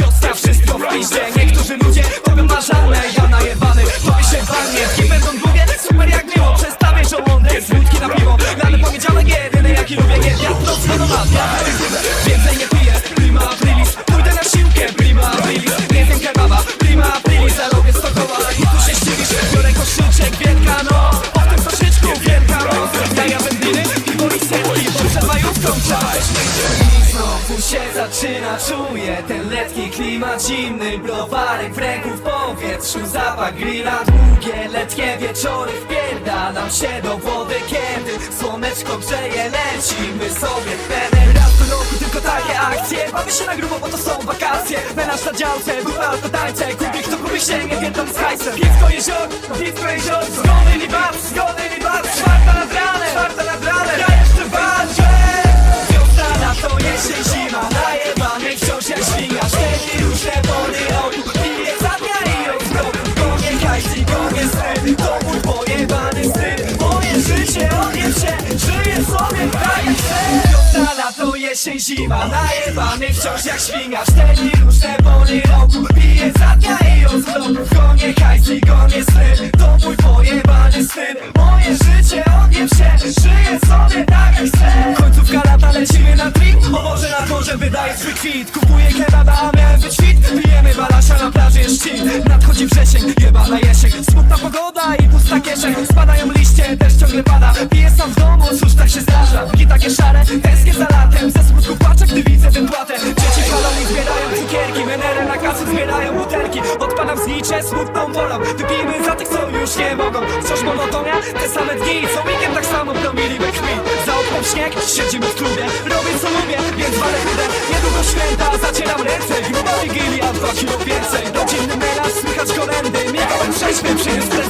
na wszystko w piździe. Niektórzy ludzie powią marzalne, ja najebany. Tobie się walnie, nie będą długie. Super jak miło, przestawię żołądek wódki na piwo. Rany poniedziałek jedyny jaki lubię Nie wiatr rozwodą ma Więcej nie piję, prima aprilis. Pójdę na siłkę, prima aprilis. Nie zjem kebaba, prima aprilis. Zarobię sto koła i tu się zdziwisz. Biorę koszyczek, wielka noc Potem koszyczku, wielka noc Jaja wędliny i polisetki Bo przed majówką cześć Znowu się zaczyna, czuję ten letni klimat zimny. Browarek w ręku w powietrzu, zapach grilla. Długie letnie wieczory wpierdalam się do wody Kiedy słoneczko grzeje, lecimy sobie pełen Raz do roku tylko takie akcje Bawię się na grubo, bo to są wakacje. Menaż na działce, bufa to tańce Kubik to kupi się, nie wiedzą z hajsem. Piwko jezior, piwko jezior Zgody li bar, zgody li Życie odjem się Żyję sobie tak jak chcę Wiosna, lato, jesień, zima Najebany wciąż jak świnia. Cztery różne pory roku Piję za dnia i od zgrobu Konie hajs i konie sny. To mój pojebany styl. Moje życie odjem się Żyję sobie tak jak chcę. Końcówka lata lecimy na trip. O Boże na dworze wydaje swój kwit. Kupuję kebaba, a miałem być fit. Pijemy balasia na plaży jest Nadchodzi wrzesień, jebana jesień. Smutna pogoda i pusta kieszeń. Spadają liście, się też ciągle pada. Piję sam w domu, cóż tak się zdarza? I takie szare, tęsknię za latem. Ze smutku patrzę, gdy widzę tę płatę Dzieci paloni zbierają cukierki. Menele na kasy zbierają butelki. Odpalam znicze, smutną wolą. Wypijmy za tych, co już nie mogą. Wciąż monotonia, te same dni. Co weekend tak samo promilimy krwi. Za oknem śnieg, siedzimy w klubie Robię co lubię, więc walę chudę. Niedługo święta, zacieram ręce. Gruba wigilia, dwa kilo więcej. Rodzinny melarz, słychać kolendy Miałem trzeźwy, przyjdzie